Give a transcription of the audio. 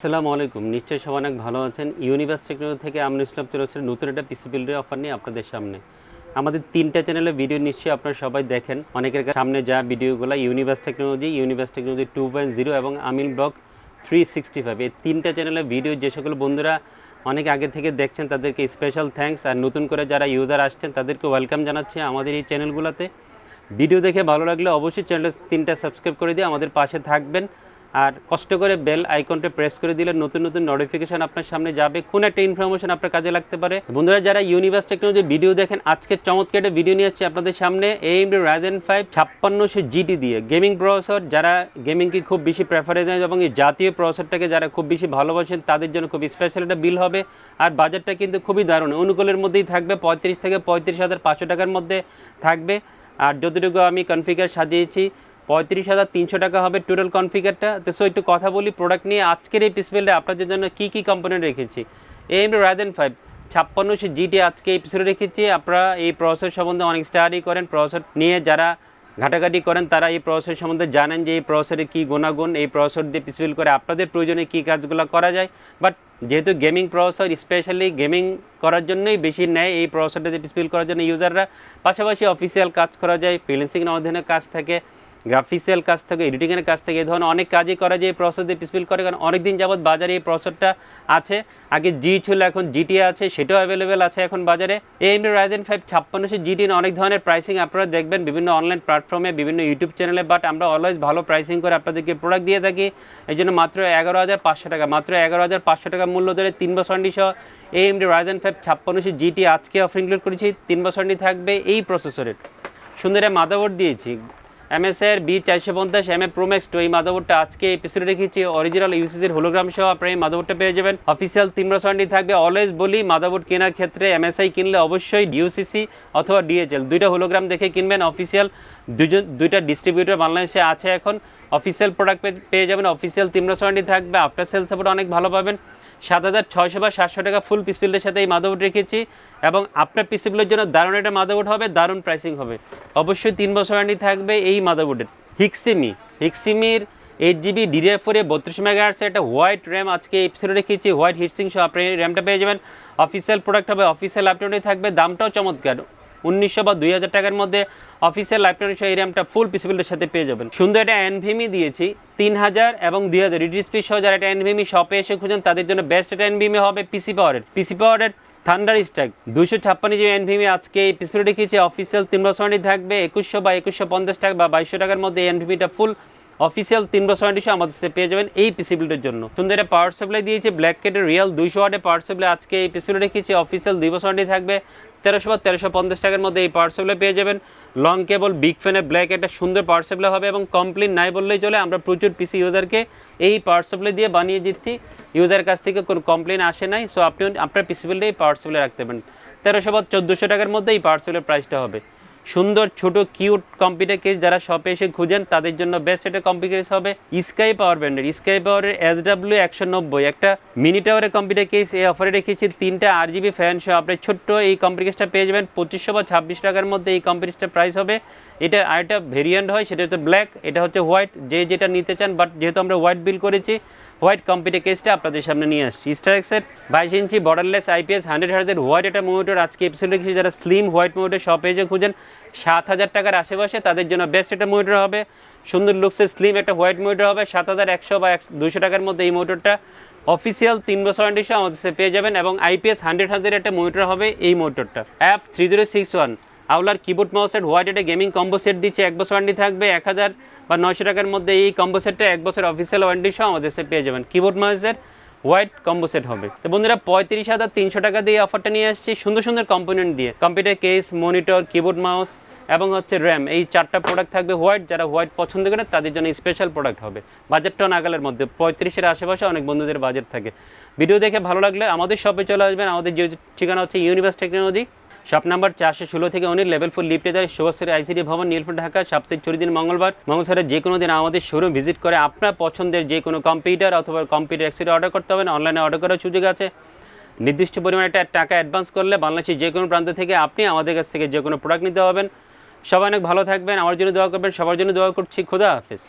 আসসালামু আলাইকুম। নিশ্চয়ই সবাই অনেক ভালো আছেন। ইউনিভার্স টেকনোলজি থেকে আমরা ইসলাম চলে নতুন একটা পিসি বিল্ডের অফার নিয়ে আপনাদের সামনে। আমাদের তিনটা চ্যানেলে ভিডিও নিশ্চয়ই আপনারা সবাই দেখেন। অনেকের সামনে যা ভিডিওগুলো universe technology universe technology two point zero এবং আমিল ব্লগ থ্রি সিক্সটি ফাইভ এই তিনটা চ্যানেলে ভিডিও যে সকল বন্ধুরা অনেক আগে থেকে দেখছেন, তাদেরকে স্পেশাল থ্যাঙ্কস আর নতুন করে যারা ইউজার আসছেন, তাদেরকে ওয়েলকাম জানাচ্ছি আমাদের এই চ্যানেলগুলোতে ভিডিও দেখে ভালো লাগলে অবশ্যই চ্যানেলটা তিনটা সাবস্ক্রাইব করে দিয়ে আমাদের পাশে থাকবেন। আর কষ্ট করে বেল আইকনটা প্রেস করে দিলে নতুন নতুন নোটিফিকেশন আপনার সামনে যাবে। কোন একটা ইনফরমেশন আপনার কাজে লাগতে পারে। বন্ধুরা, যারা ইউনিভার্স টেকনোলজি ভিডিও দেখেন, আজকে চমৎকার একটা ভিডিও নিয়ে আসছে আপনাদের সামনে। এএমডি রাজেন ফাইভ ছাপ্পান্নশো জিটি দিয়ে। গেমিং প্রসেসর যারা গেমিংকে খুব বেশি প্রেফারেন্স দেয় এবং এই জাতীয় প্রসেসরটাকে যারা খুব বেশি ভালোবাসেন, তাদের জন্য খুব স্পেশাল একটা বিল হবে। আর বাজারটা কিন্তু খুবই দারুণ। অনুকূলের মধ্যেই থাকবে পঁয়ত্রিশ থেকে পঁয়ত্রিশ হাজার পাঁচশো টাকার মধ্যে থাকবে। আর যতটুকু আমি কনফিগার সাজিয়েছি পঁয়ত্রিশ হাজার তিনশো টাকা হবে টোটাল কনফিগারটা তো সো একটু কথা বলি প্রোডাক্ট নিয়ে আজকের এই পিসপেলটা আপনাদের জন্য কী কী কম্পোনেন্ট রেখেছি? এম রাজেন ফাইভ ছাপ্পান্নশো জিটি আজকে এই এপিসোডে রেখেছি। আপনারা এই প্রসেসর সম্বন্ধে অনেক স্টাডি করেন প্রসেস নিয়ে যারা ঘাটাঘাটি করেন, তারা এই প্রসেসর সম্বন্ধে জানেন যে এই প্রসেসরের কী গুণাগুণ, এই প্রসেসর দিয়ে পিসফিল করে আপনাদের প্রয়োজনে কী কাজগুলো করা যায়। বাট যেহেতু গেমিং প্রসেসর স্পেশালি গেমিং করার জন্যই বেশি নেয় এই প্রসেসরটা দিয়ে পিসফিল করার জন্য ইউজাররা পাশাপাশি অফিসিয়াল কাজ করা যায় ফ্রিল্যান্সিং অনেক ধরনের কাজ থাকে। গ্রাফিক্সের কাজ থেকে, এডিটিংয়ের কাজ থেকে এই ধরনের অনেক কাজই করা যায় এই প্রসেস দিয়ে পিসফিল করে, কারণ অনেক দিন যাবৎ বাজারে এই প্রসেসটা আছে। আগে জি ছিল, এখন জিটি আছে, সেটাও অ্যাভেলেবেল আছে এখন বাজারে। এএমডি রাইজেন ফাইভ ছাপ্পান্নশো জিটি অনেক ধরনের প্রাইসিং আপনারা দেখবেন, বিভিন্ন অনলাইন প্ল্যাটফর্মে বিভিন্ন ইউটিউব চ্যানেলে বাট আমরা অলওয়েজ ভালো প্রাইসিং করে আপনাদেরকে প্রোডাক্ট দিয়ে থাকি। এই জন্য মাত্র এগারো হাজার পাঁচশো টাকা, মাত্র এগারো হাজার পাঁচশো টাকা মূল্য ধরে তিন বছর সহ এএমডি রাইজেন ফাইভ ছাপ্পান্নশো জিটি আজকে অফার ইনক্লুড করেছি, তিন বছর থাকবে এই প্রসেসরের সুন্দর মাদাবোর্ড দিয়েছি। এমএসের বি চারশো পঞ্চাশ এম এ প্রোম্যাক্স টু এই মাদাবোর্ডটা আজকে এপিসোডে রেখেছি। অরিজিনাল ইউসিসির হোলোগ্রাম সহ আপনার এই মাদাবোর্ডটা পেয়ে যাবেন। অফিসিয়াল তিন বছরটি থাকবে অলওয়েজ বলি মাদাবোর্ড কেনার ক্ষেত্রে এমএসআই কিনলে অবশ্যই ইউসিসি অথবা ডিএচএল দুইটা হোলোগ্রাম দেখে কিনবেন। অফিসিয়াল দুজন, দুইটা ডিস্ট্রিবিউটর বাংলাদেশে আছে এখন। অফিসিয়াল প্রোডাক্ট পেয়ে যাবেন। অফিসিয়াল তিন বছরটি থাকবে। আফটার সেল সাপোর্ট অনেক ভালো পাবেন। সাত হাজার ছয়শো বা সাতশো টাকা ফুল পিসপিলের সাথে এই মাদাবোর্ড রেখেছি এবং আপনার পিসিগুলোর জন্য দারুণ একটা মাদাবোর্ড হবে, দারুণ প্রাইসিং হবে। অবশ্যই তিন বছর আনি থাকবে এই মাদাবোর্ডের হিক্সিমি হিক্সিমির এইট জিবি ডিডিআর ফোরে বত্রিশ মেগাহার্সের একটা হোয়াইট র্যাম আজকে এপিসোডে রেখেছি হোয়াইট হিটসিং সহ আপনি র্যামটা পেয়ে যাবেন। অফিসিয়াল প্রোডাক্ট হবে অফিসিয়াল ল্যাপটপে থাকবে, দামটাও চমৎকার। উনিশশো বা দুই হাজার টাকার মধ্যে অফিসিয়াল ল্যাপটপ এই র্যামটা ফুল পিসিবিলের সাথে পেয়ে যাবেন। সুন্দর একটা এনভিমি দিয়েছি, তিন হাজার এবং দুই হাজার। ইডিসপি সহ যারা একটা এনভিমি শপে এসে খুঁজেন, তাদের জন্য বেস্ট একটা এনভিমি হবে পিসি পাওয়ারের পিসি পাওয়ারের থান্ডার স্ট্রাইক দুশো ছাপ্পান্ন যে এনভিমি আজকে এই পিসিতে রেখেছি অফিসিয়াল তিন বছরই থাকবে, একুশশো বা একুশশো পঞ্চাশ টাকা বা বাইশশো টাকার মধ্যে এনভিমিটা ফুল অফিসিয়াল তিন বছর ওয়ারেন্টি আমাদের কাছে পেয়ে যাবেন এই পিসিবিলিটির জন্য। সুন্দর একটা পাওয়ার সাপ্লাই দিয়েছে ব্ল্যাক কেটের রিয়েল দুইশো ওয়াটের পাওয়ার সাপ্লাই আজকে এই পিসিবিলিটি রেখেছি। অফিসিয়াল দুই বছর ওয়ারেন্টি থাকবে, তেরোশো বা তেরোশো পঞ্চাশ টাকার মধ্যে এই পাওয়ার সাপ্লাই পেয়ে যাবেন। লং কেবল বিগ ফ্যানে ব্ল্যাক একটা সুন্দর পাওয়ার সাপ্লাই হবে এবং কমপ্লেন নাই বললেই চলে, আমরা প্রচুর পিসি ইউজারকে এই পাওয়ার সাপ্লাই দিয়ে বানিয়ে দিচ্ছি। ইউজার কাছ থেকে কোনো কমপ্লেন আসে নাই সো আপনি, আপনার পিসিবিলিটি এই পাওয়ার সাপ্লাই রাখতে পারেন। তেরোশো বা চোদ্দোশো টাকার মধ্যে এই পাওয়ার সাপ্লাই প্রাইসটা হবে। সুন্দর ছোট কিউট কম্পিউটার কেস যারা শপে এসে খুঁজেন, তাদের জন্য বেস্ট একটা কম্পিউটার কেস হবে স্কাই পাওয়ার ব্র্যান্ডের স্কাই পাওয়ারের এস ডাব্লিউ একশো নব্বই। একটা মিনি টাওয়ারের কম্পিউটার কেস এই অফারে রেখেছি। তিনটা আর জিবি ফ্যান সহ আপনি ছোট্ট এই কম্পিউটার কেসটা পেয়ে যাবেন। পঁচিশশো বা ছাব্বিশ টাকার মধ্যে এই কম্পিউটারটার প্রাইস হবে। এটা আরেকটা ভেরিয়েন্ট হয়, সেটা হচ্ছে ব্ল্যাক এটা হচ্ছে হোয়াইট যে যেটা নিতে চান বাট যেহেতু আমরা হোয়াইট বিল করেছি হোয়াইট কম্পিউটার কেসটা আপনাদের সামনে নিয়ে আসছি। স্টারেক্সের বাইশ ইঞ্চি বর্ডারলেস আইপিএস হান্ড্রেড হার্জের হোয়াইট একটা মোটর আজকে এপিসোড যারা স্লিম হোয়াইট মোটর শপ এসে খুঁজেন সাত হাজার টাকার আশেপাশে তাদের জন্য বেস্ট একটা মোটর হবে। সুন্দর লুকসের স্লিম একটা হোয়াইট মোটর হবে। সাত হাজার একশো বা দুশো টাকার মধ্যে এই মোটরটা অফিসিয়াল তিন বছর ওয়ারেন্টি আমাদের কাছে পেয়ে যাবেন এবং আইপিএস হান্ড্রেড হাজার একটা মোটর হবে এই মোটরটা অ্যাপ থ্রি জিরো সিক্স ওয়ান আউলার কিবোর্ড মাউস সেট হোয়াইট একটা গেমিং কম্বো সেট দিচ্ছে। এক বছর ওয়ারেন্টি থাকবে এক হাজার বা নয়শো টাকার মধ্যে এই কম্বো সেটটা এক বছর অফিসিয়াল ওয়ারেন্টি সহ আমাদের কাছে পেয়ে যাবেন। কিবোর্ড মাউসের হোয়াইট কম্বো সেট হবে। তো বন্ধুরা, পঁয়ত্রিশ হাজার তিনশো টাকা দিয়ে অফারটা নিয়ে আসছি। সুন্দর সুন্দর কম্পোনেন্ট দিয়ে। Computer case monitor keyboard mouse এবং হচ্ছে র্যাম এই চারটা প্রোডাক্ট থাকবে হোয়াইট। যারা হোয়াইট পছন্দ করে, তাদের জন্য স্পেশাল প্রোডাক্ট হবে। বাজেটটা নাগালের মধ্যে। পঁয়ত্রিশের আশেপাশে অনেক বন্ধুদের বাজেট থাকে। ভিডিও দেখে ভালো লাগলে আমাদের শপে চলে আসবেন। আমাদের যে ঠিকানা হচ্ছে ইউনিভার্স টেকনোলজি শপ নাম্বার চারশো ষোলো থেকে অনেক লেভেল ফোর লিফটে যায় শুভশ্রী আইসিডি ভবন নীলপুর ঢাকা সপ্তাহে ছুটি দিন মঙ্গলবার। মঙ্গলবারে যে কোনো দিন আমাদের শোরুম ভিজিট করে আপনার পছন্দের যে কোনো কম্পিউটার অথবা কম্পিউটার অ্যাক্সেসরি অর্ডার করতে হবে অনলাইনে অর্ডার করার সুযোগ আছে। নির্দিষ্ট পরিমাণে একটা টাকা অ্যাডভান্স করলে বাংলাদেশের যে কোনো প্রান্ত থেকে আপনি আমাদের কাছ থেকে যে কোনো প্রোডাক্ট নিতে পারবেন। সবাই অনেক ভালো থাকবেন, আমার জন্য দোয়া করবেন, সবার জন্য দোয়া করছি, খোদা হাফিজ।